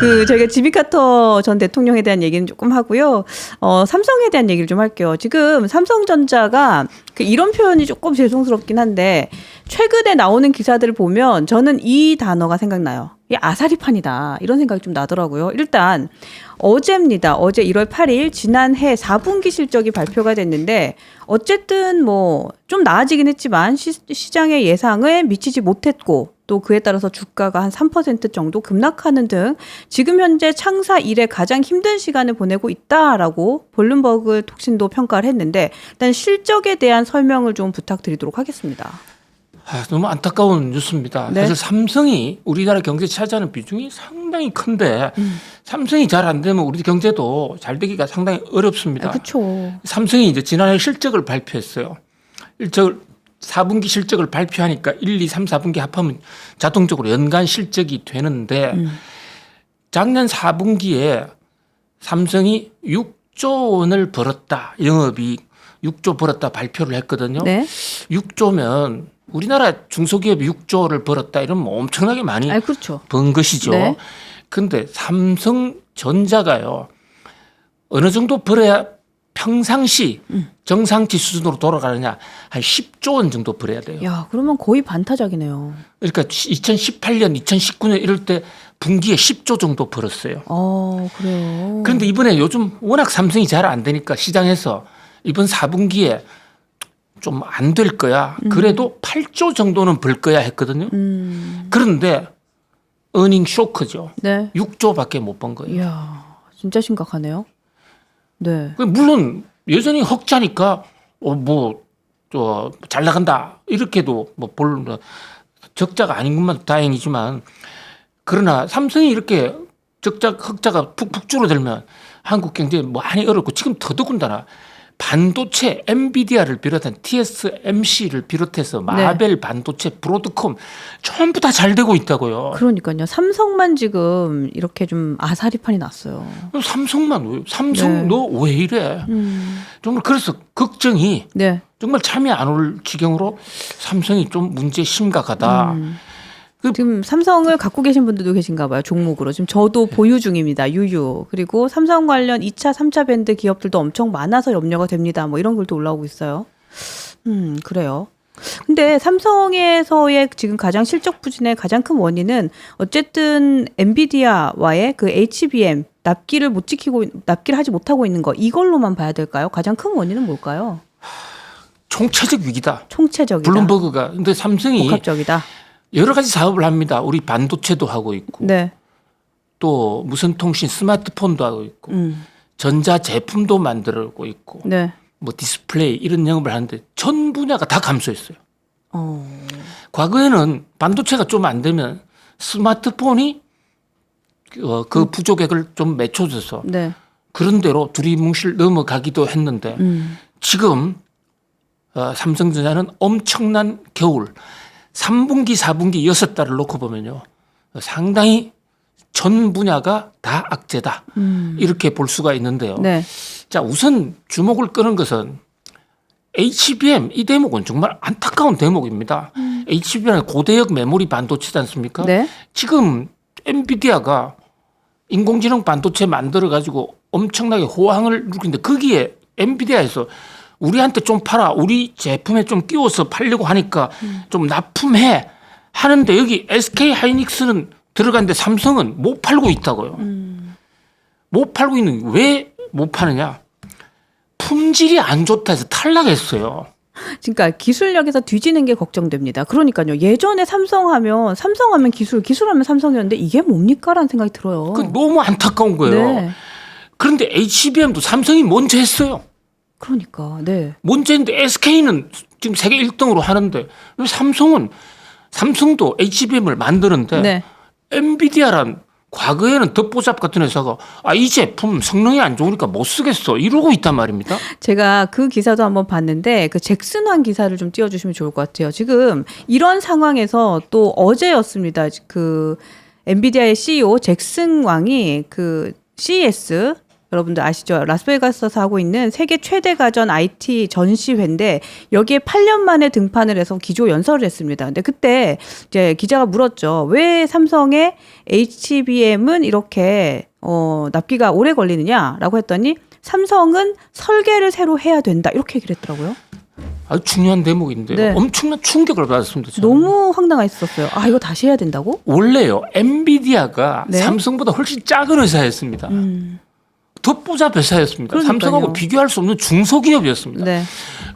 그 저희가 지미 카터 전 대통령에 대한 얘기는 조금 하고요. 어, 삼성에 대한 얘기를 좀 할게요. 지금 삼성전자가 그 이런 표현이 조금 죄송스럽긴 한데 최근에 나오는 기사들을 보면 저는 이 단어가 생각나요. 이 아사리판이다. 이런 생각이 좀 나더라고요. 일단 어제입니다. 어제 1월 8일 지난해 4분기 실적이 발표가 됐는데 어쨌든 뭐 좀 나아지긴 했지만 시, 시장의 예상에 미치지 못했고 또 그에 따라서 주가가 한 3% 정도 급락하는 등 지금 현재 창사 이래 가장 힘든 시간을 보내고 있다라고 볼룸버그 톡신도 평가를 했는데 일단 실적에 대한 설명을 좀 부탁드리도록 하겠습니다. 아, 너무 안타까운 뉴스입니다. 네. 사실 삼성이 우리나라 경제 차지하는 비중이 상당히 큰데 음. 삼성이 잘 안 되면 우리 경제도 잘 되기가 상당히 어렵습니다. 그렇죠. 삼성이 이제 지난해 실적을 발표했어요. 실적을 4분기 실적을 발표하니까 1, 2, 3, 4분기 합하면 자동적으로 연간 실적이 되는데 음. 작년 4분기에 삼성이 6조 원을 벌었다. 영업이익 6조 벌었다 발표를 했거든요. 네. 6조면 우리나라 중소기업 6조를 벌었다 이러면 엄청나게 많이 아, 그렇죠. 번 것이죠. 네. 근데 삼성전자가요. 어느 정도 벌어야 평상시 음. 정상치 수준으로 돌아가느냐 한 10조 원 정도 벌어야 돼요. 야, 그러면 거의 반타작이네요. 그러니까 2018년, 2019년 이럴 때 분기에 10조 정도 벌었어요. 어, 그래요. 그런데 이번에 요즘 워낙 삼성이 잘 안 되니까 시장에서 이번 4분기에 좀 안 될 거야. 그래도 8조 정도는 벌 거야 했거든요. 음. 그런데 어닝 쇼크죠. 네. 6조밖에 못 번 거예요. 이야, 진짜 심각하네요. 네. 그 물론 여전히 흑자니까 어, 뭐저잘 나간다 이렇게도 뭐볼 적자가 아닌 것만 다행이지만 그러나 삼성이 이렇게 적자 흑자가 푹푹 줄어들면 한국 경제 많이 어렵고 지금 더더군다나 반도체 엔비디아를 비롯한 TSMC를 비롯해서 마벨 반도체 브로드컴 전부 다 잘 되고 있다고요. 그러니까요. 삼성만 지금 이렇게 좀 아사리판이 났어요. 삼성만 왜 삼성 네. 너왜 이래? 음. 정말 그래서 걱정이 네. 정말 잠이 안 올 지경으로 삼성이 좀 문제 심각하다. 음. 그- 지금 삼성을 갖고 계신 분들도 계신가 봐요. 종목으로. 지금 저도 보유 중입니다. 유유. 그리고 삼성 관련 2차, 3차 밴드 기업들도 엄청 많아서 염려가 됩니다. 뭐 이런 글도 올라오고 있어요. 음, 그래요. 근데 삼성에서의 지금 가장 실적 부진의 가장 큰 원인은 어쨌든 엔비디아와의 그 HBM 납기를 못 지키고 납기를 하지 못하고 있는 거 이걸로만 봐야 될까요? 가장 큰 원인은 뭘까요? 총체적 위기다. 총체적이다. 블룸버그가 근데 삼성이 복합적이다. 여러 가지 사업을 합니다. 우리 반도체도 하고 있고 네. 또 무선 통신 스마트폰도 하고 있고 음. 전자 제품도 만들고 있고 네. 뭐 디스플레이 이런 영업을 하는데 전 분야가 다 감소했어요. 어. 과거에는 반도체가 좀 안 되면 스마트폰이 어, 그 부족액을 좀 메춰줘서 네. 그런 대로 두리뭉실 넘어가기도 했는데 음. 지금 어, 삼성전자는 엄청난 겨울 3분기, 4분기 여섯 달을 놓고 보면요 상당히 전 분야가 다 악재다 음. 이렇게 볼 수가 있는데요. 네. 자 우선 주목을 끄는 것은 HBM 이 대목은 정말 안타까운 대목입니다. HBM은 고대역 메모리 반도체지 않습니까? 네. 지금 엔비디아가 인공지능 반도체 만들어 가지고 엄청나게 호황을 누리는데 거기에 엔비디아에서 우리한테 좀 팔아 우리 제품에 좀 끼워서 팔려고 하니까 좀 납품해 하는데 여기 SK 하이닉스는 들어갔는데 삼성은 못 팔고 있다고요. 못 팔고 있는 왜 못 파느냐? 품질이 안 좋다 해서 탈락했어요. 그러니까 기술력에서 뒤지는 게 걱정됩니다. 그러니까요. 예전에 삼성하면 삼성하면 기술, 기술하면 삼성이었는데 이게 뭡니까라는 생각이 들어요. 그 너무 안타까운 거예요. 네. 그런데 HBM도 삼성이 먼저 했어요. 그러니까 네. 했는데 SK는 지금 세계 1등으로 하는데 왜 삼성은 삼성도 HBM을 만드는데 네. 엔비디아란 과거에는 덧보잡 같은 회사가 아 이 제품 성능이 안 좋으니까 못 쓰겠어 이러고 있단 말입니다. 제가 그 기사도 한번 봤는데 그 잭슨왕 기사를 좀 띄워주시면 좋을 것 같아요. 지금 이런 상황에서 또 어제였습니다. 그 엔비디아의 CEO 잭슨 왕이 그 CES 여러분들 아시죠? 라스베가스에서 하고 있는 세계 최대 가전 IT 전시회인데 여기에 8년 만에 등판을 해서 기조 연설을 했습니다. 근데 그때 이제 기자가 물었죠. 왜 삼성의 HBM은 이렇게 어, 납기가 오래 걸리느냐라고 했더니 삼성은 설계를 새로 해야 된다 이렇게 얘기를 했더라고요. 아주 중요한 대목인데 네. 엄청난 충격을 받았습니다. 저는. 너무 황당했었어요. 아 이거 다시 해야 된다고? 원래요 엔비디아가 네. 삼성보다 훨씬 작은 회사였습니다. 음, 더 뿌잡 회사였습니다. 그러니까요. 삼성하고 비교할 수 없는 중소기업이었습니다. 네.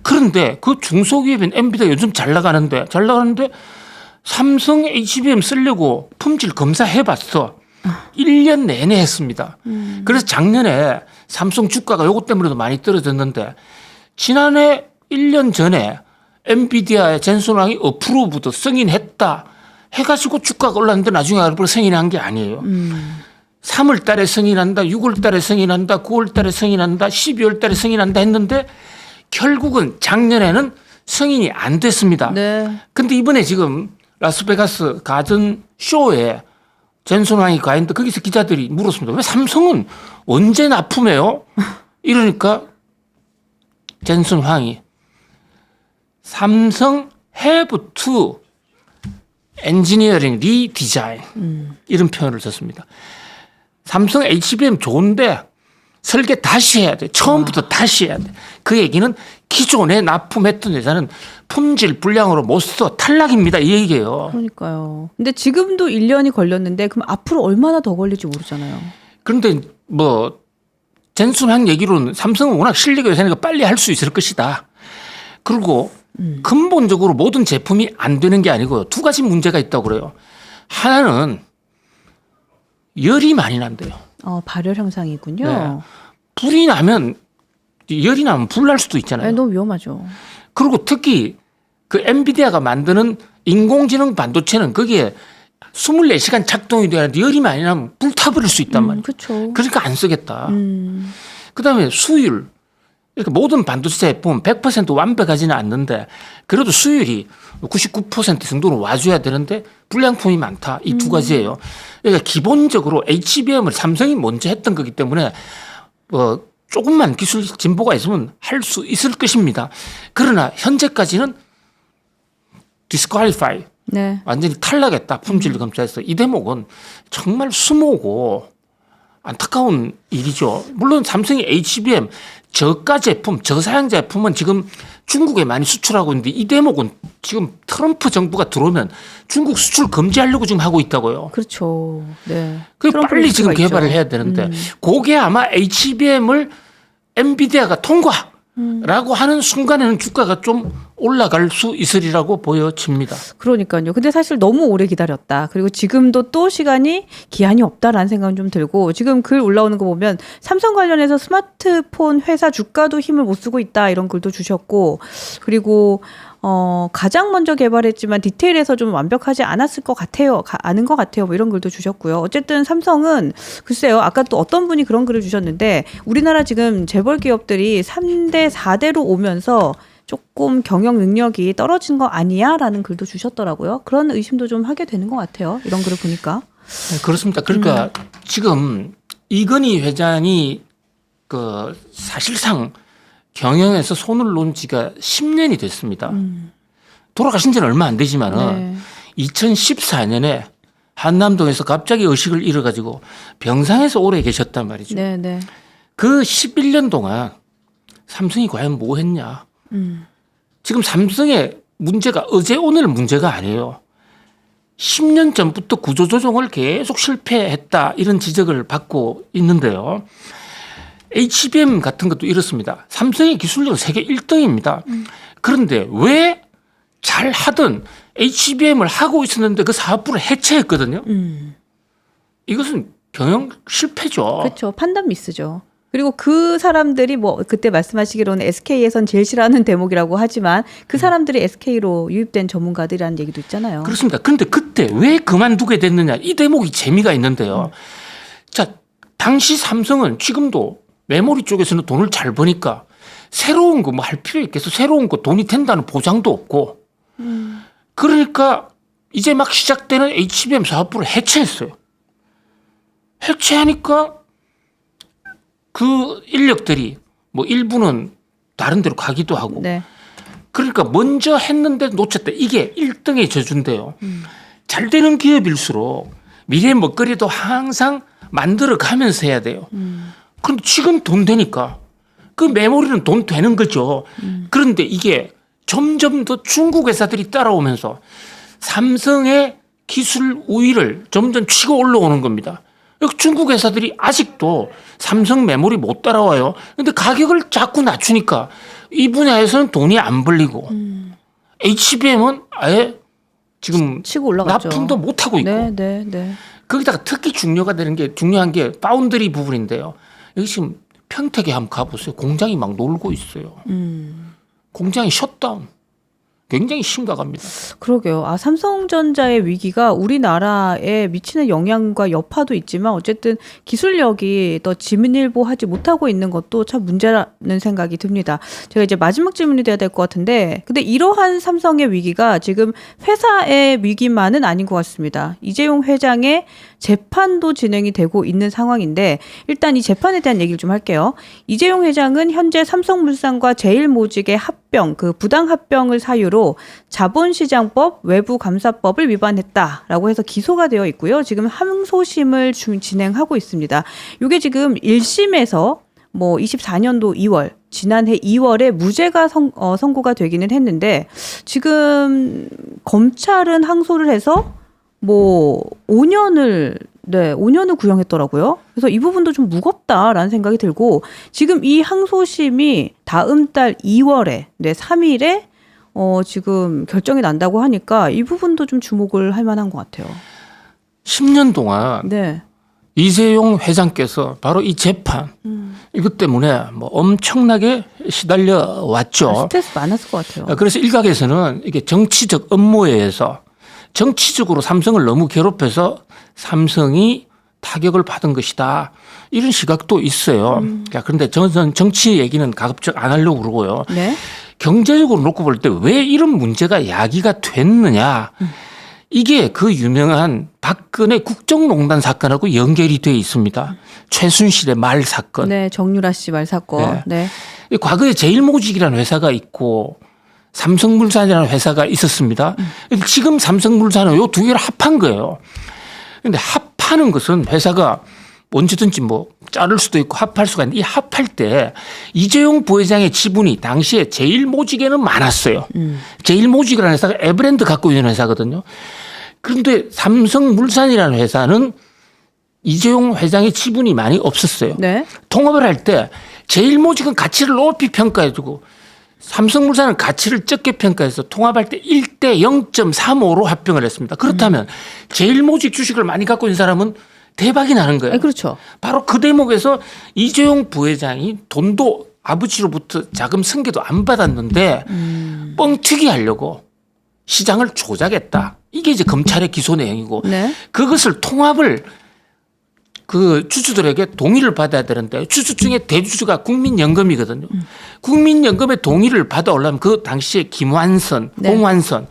그런데 그 중소기업인 엔비디아 요즘 잘 나가는데 잘 나가는데 삼성 HBM 쓰려고 품질 검사해봤어. 1년 내내 했습니다. 그래서 작년에 삼성 주가가 요것 때문에도 많이 떨어졌는데 지난해 1년 전에 엔비디아의 젠슨왕이 어프로브도 승인했다 해가지고 주가가 올랐는데 나중에 알고 승인한 게 아니에요. 3월 달에 승인한다, 6월 달에 승인한다, 9월 달에 승인한다, 12월 달에 승인한다 했는데 결국은 작년에는 승인이 안 됐습니다. 네. 근데 이번에 지금 라스베가스 가든 쇼에 젠슨 왕이 가 있는데 거기서 기자들이 물었습니다. 왜 삼성은 언제 납품해요? 이러니까 젠슨 황이 삼성 have to engineering redesign 이런 표현을 썼습니다. 삼성 HBM 좋은데 설계 다시 해야 돼. 처음부터 다시 해야 돼. 그 얘기는 기존에 납품했던 회사는 품질 불량으로 못 써 탈락입니다. 이 얘기예요. 그러니까요. 근데 지금도 1년이 걸렸는데 그럼 앞으로 얼마나 더 걸릴지 모르잖아요. 그런데 뭐 젠순한 얘기로는 삼성은 워낙 실력이 회사니까 빨리 할 수 있을 것이다. 그리고 근본적으로 모든 제품이 안 되는 게 아니고요. 두 가지 문제가 있다고 그래요. 하나는 열이 많이 난대요. 어, 발열 현상이군요. 네. 불이 나면 열이 나면 불 날 수도 있잖아요. 네, 너무 위험하죠. 그리고 특히 그 엔비디아가 만드는 인공지능 반도체는 거기에 24시간 작동이 되는데 열이 많이 나면 불타버릴 수 있단 말이에요. 그렇죠. 그러니까 안 쓰겠다. 음, 그다음에 수율. 그러니까 모든 반도체 제품 100% 완벽하지는 않는데 그래도 수율이 99% 정도는 와줘야 되는데 불량품이 많다. 이두 가지예요. 그러니까 기본적으로 HBM을 삼성이 먼저 했던 거기 때문에 뭐 조금만 기술 진보가 있으면 할 수 있을 것입니다. 그러나 현재까지는 disqualify 네. 완전히 탈락했다 품질 검사에서 이 대목은 정말 수모고 안타까운 일이죠. 물론 삼성이 HBM 저가 제품, 저사양 제품은 지금 중국에 많이 수출하고 있는데 이 대목은 지금 트럼프 정부가 들어오면 중국 수출 금지하려고 지금 하고 있다고요. 그렇죠. 네. 그 빨리 지금 개발을 있죠. 해야 되는데 음. 그게 아마 HBM을 엔비디아가 통과 라고 음. 하는 순간에는 주가가 좀 올라갈 수 있으리라고 보여집니다. 그러니까요. 근데 사실 너무 오래 기다렸다. 그리고 지금도 또 시간이 기한이 없다라는 생각은 좀 들고 지금 글 올라오는 거 보면 삼성 관련해서 스마트폰 회사 주가도 힘을 못 쓰고 있다 이런 글도 주셨고 그리고 어 가장 먼저 개발했지만 디테일에서 좀 완벽하지 않았을 것 같아요. 가, 아는 것 같아요. 뭐 이런 글도 주셨고요. 어쨌든 삼성은 글쎄요. 아까 또 어떤 분이 그런 글을 주셨는데 우리나라 지금 재벌 기업들이 3대 4대로 오면서 조금 경영 능력이 떨어진 거 아니야 라는 글도 주셨더라고요. 그런 의심도 좀 하게 되는 것 같아요. 이런 글을 보니까. 네, 그렇습니다. 그러니까 지금 이건희 회장이 그 사실상 경영에서 손을 놓은 지가 10년이 됐습니다. 돌아가신 지는 얼마 안 되지만은 네. 2014년에 한남동에서 갑자기 의식을 잃어가지고 병상에서 오래 계셨단 말이죠. 네, 네. 그 11년 동안 삼성이 과연 뭐 했냐. 음. 지금 삼성의 문제가 어제 오늘 문제가 아니에요. 10년 전부터 구조조정을 계속 실패했다 이런 지적을 받고 있는데요. HBM 같은 것도 이렇습니다. 삼성의 기술력은 세계 1등입니다. 그런데 왜 잘 하던 HBM을 하고 있었는데 그 사업부를 해체했거든요. 음. 이것은 경영 실패죠. 그렇죠. 판단 미스죠. 그리고 그 사람들이 뭐 그때 말씀하시기로는 SK에선 제일 싫어하는 대목이라고 하지만 그 사람들이 SK로 유입된 전문가들이라는 얘기도 있잖아요. 그렇습니다. 그런데 그때 왜 그만두게 됐느냐 이 대목이 재미가 있는데요. 자, 당시 삼성은 지금도 메모리 쪽에서는 돈을 잘 버니까 새로운 거 뭐 할 필요 있겠어? 새로운 거 돈이 된다는 보장도 없고. 그러니까 이제 막 시작되는 HBM 사업부를 해체했어요. 해체하니까 그 인력들이 뭐 일부는 다른 데로 가기도 하고 네. 그러니까 먼저 했는데 놓쳤다. 이게 일등의 저주인데요. 잘 되는 기업일수록 미래 먹거리도 항상 만들어 가면서 해야 돼요. 그 런데 지금 돈 되니까 그 메모리는 돈 되는 거죠. 그런데 이게 점점 더 중국 회사들이 따라오면서 삼성의 기술 우위를 점점 치고 올라오는 겁니다. 중국 회사들이 아직도 삼성 메모리 못 따라와요. 근데 가격을 자꾸 낮추니까 이 분야에서는 돈이 안 벌리고 HBM은 아예 지금 치고 올라갔죠. 납품도 못 하고 있고 네, 네, 네. 거기다가 특히 중요가 되는 게 중요한 게 파운드리 부분인데요. 여기 지금 평택에 한번 가보세요. 공장이 막 놀고 있어요. 음. 공장이 셧다운. 굉장히 심각합니다. 그러게요. 아, 삼성전자의 위기가 우리나라에 미치는 영향과 여파도 있지만 어쨌든 기술력이 더 지문일보하지 못하고 있는 것도 참 문제라는 생각이 듭니다. 제가 이제 마지막 질문이 돼야 될 것 같은데, 근데 이러한 삼성의 위기가 지금 회사의 위기만은 아닌 것 같습니다. 이재용 회장의 재판도 진행이 되고 있는 상황인데 일단 이 재판에 대한 얘기를 좀 할게요. 이재용 회장은 현재 삼성물산과 제일모직의 합병, 그 부당 합병을 사유로 자본시장법 외부감사법을 위반했다라고 해서 기소가 되어 있고요. 지금 항소심을 주- 진행하고 있습니다. 이게 지금 1심에서 뭐 24년도 2월 지난해 2월에 무죄가 선, 어, 선고가 되기는 했는데 지금 검찰은 항소를 해서 뭐 5년을 네, 5년을 구형했더라고요. 그래서 이 부분도 좀 무겁다라는 생각이 들고 지금 이 항소심이 다음 달 2월에 네, 3일에 어 지금 결정이 난다고 하니까 이 부분도 좀 주목을 할 만한 것 같아요. 10년 동안 네. 이재용 회장께서 바로 이 재판 이것 때문에 뭐 엄청나게 시달려 왔죠. 스트레스 많았을 것 같아요. 그래서 일각에서는 이게 정치적 업무에 의해서 정치적으로 삼성을 너무 괴롭혀서 삼성이 타격을 받은 것이다. 이런 시각도 있어요. 자, 그런데 저는 정치 얘기는 가급적 안 하려고 그러고요. 네. 경제적으로 놓고 볼 때 왜 이런 문제가 야기가 됐느냐. 이게 그 유명한 박근혜 국정농단 사건하고 연결이 돼 있습니다. 최순실의 말 사건. 네, 정유라 씨 말 사건. 네. 이 과거에 제일모직이라는 회사가 있고 삼성물산이라는 회사가 있었습니다. 근데 지금 삼성물산은 요 두 개를 합한 거예요. 근데 합하는 것은 회사가 언제든지 뭐 자를 수도 있고 합할 수가 있는데 이 합할 때 이재용 부회장의 지분이 당시에 제일모직에는 많았어요. 제일모직이라는 회사가 에브랜드 갖고 있는 회사거든요. 그런데 삼성물산이라는 회사는 이재용 회장의 지분이 많이 없었어요. 네. 통합을 할 때 제일모직은 가치를 높이 평가해주고 삼성물산은 가치를 적게 평가해서 통합할 때 1대 0.35로 합병을 했습니다. 그렇다면 제일모직 주식을 많이 갖고 있는 사람은 대박이 나는 거예요. 네, 그렇죠. 바로 그 대목에서 이재용 부회장이 돈도 아버지로부터 자금 승계도 안 받았는데 뻥튀기 하려고 시장을 조작했다. 이게 이제 검찰의 기소 내용이고 네. 그것을 통합을 그 주주들에게 동의를 받아야 되는데 주주 중에 대주주가 국민연금이거든요. 국민연금의 동의를 받아오려면 그 당시에 김완선, 네. 홍완선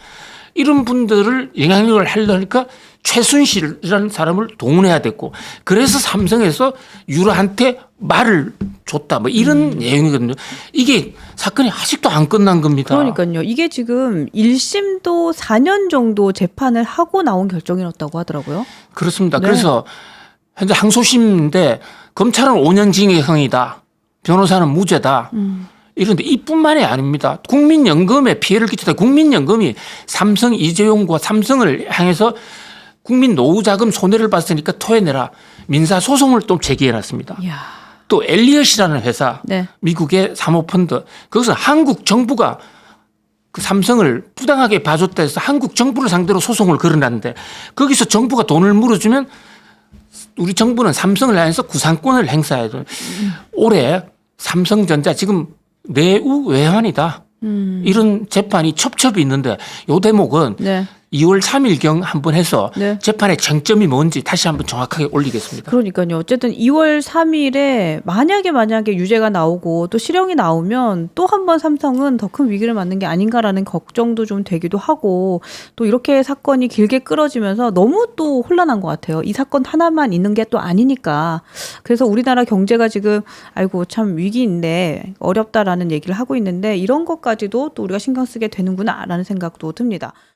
이런 분들을 영향력을 하려니까 최순실이라는 사람을 동원해야 됐고 그래서 삼성에서 유라한테 말을 줬다 뭐 이런 내용이거든요. 이게 사건이 아직도 안 끝난 겁니다. 그러니까요. 이게 지금 1심도 4년 정도 재판을 하고 나온 결정이었다고 하더라고요. 그렇습니다. 네. 그래서 현재 항소심인데 검찰은 5년 징역형이다. 변호사는 무죄다. 이런데 이뿐만이 아닙니다. 국민연금에 피해를 끼쳤다. 국민연금이 삼성 이재용과 삼성을 향해서 국민 노후 자금 손해를 봤으니까 토해내라. 민사 소송을 또 제기해놨습니다. 이야. 또 엘리엇이라는 회사 네. 미국의 사모펀드 거기서 한국 정부가 그 삼성을 부당하게 봐줬다 해서 한국 정부를 상대로 소송을 걸어놨는데 거기서 정부가 돈을 물어주면 우리 정부는 삼성을 향해서 구상권을 행사해야 돼요. 올해 삼성전자 지금 내우 외환이다. 이런 재판이 첩첩이 있는데 요 대목은 네. 2월 3일경 한번 해서 네. 재판의 쟁점이 뭔지 다시 한번 정확하게 올리겠습니다. 그러니까요. 어쨌든 2월 3일에 만약에 만약에 유죄가 나오고 또 실형이 나오면 또 한 번 삼성은 더 큰 위기를 맞는 게 아닌가라는 걱정도 좀 되기도 하고 또 이렇게 사건이 길게 끌어지면서 너무 또 혼란한 것 같아요. 이 사건 하나만 있는 게 또 아니니까. 그래서 우리나라 경제가 지금 아이고 참 위기인데 어렵다라는 얘기를 하고 있는데 이런 것까지도 또 우리가 신경 쓰게 되는구나라는 생각도 듭니다.